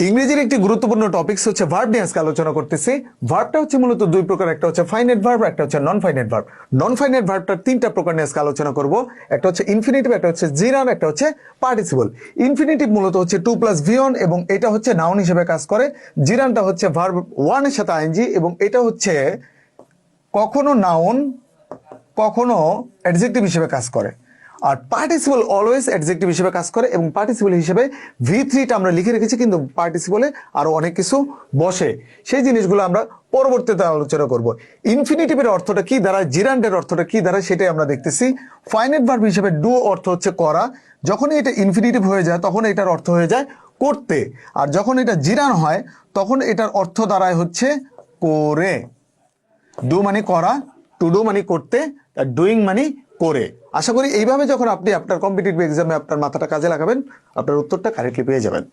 ইংরেজির একটি গুরুত্বপূর্ণ টপিকস হচ্ছে ভার্ব নিয়ে আজকে আলোচনা করতেছি। ভার্বটা হচ্ছে মূলত দুই প্রকার, একটা হচ্ছে ফাইনেট ভার্ব একটা হচ্ছে non finite verb non finite ভার্বটার তিনটা প্রকার নিয়ে আজকে আলোচনা করব। একটা হচ্ছে ইনফিনিটিভ একটা হচ্ছে জিরান একটা হচ্ছে পার্টিসিপল ইনফিনিটিভ মূলত হচ্ছে টু প্লাস ভিয়ন এবং এটা হচ্ছে নাউন হিসেবে কাজ করে। জিরানটা হচ্ছে ভার্ব ওয়ানের সাথে আইনজি এবং এটা হচ্ছে কখনো নাউন কখনো অ্যাডজেক্টিভ হিসেবে কাজ করে। আর পার্টিসিপল অলওয়েজ অ্যাডজেক্টিভ হিসেবে কাজ করে এবং পার্টিসিপল হিসেবে ভি থ্রিটা আমরা লিখে রেখেছি, কিন্তু পার্টিসিপলে আরও অনেক কিছু বসে। সেই জিনিসগুলো আমরা পরবর্তীতে আলোচনা করব। ইনফিনিটিভের অর্থটা কি দাঁড়ায়? জিরান্ডের অর্থটা কি দাঁড়ায়? সেটাই আমরা দেখতেছি। ফাইনেট ভার্ব হিসেবে ডু অর্থ হচ্ছে করা। যখনই এটা ইনফিনিটিভ হয়ে যায়, তখন এটার অর্থ হয়ে যায় করতে। আর যখন এটা জিরান হয়, তখন এটার অর্থ দাঁড়ায় হচ্ছে করে। ডু মানে করা টু ডু মানে করতে, আর ডুইং মানে করে। আশা করি এইভাবে যখন আপনি আপনার কম্পিটিটিভ এক্সামে আপনার মাথাটা কাজে লাগাবেন, আপনার উত্তরটা কারেক্টলি পেয়ে যাবেন।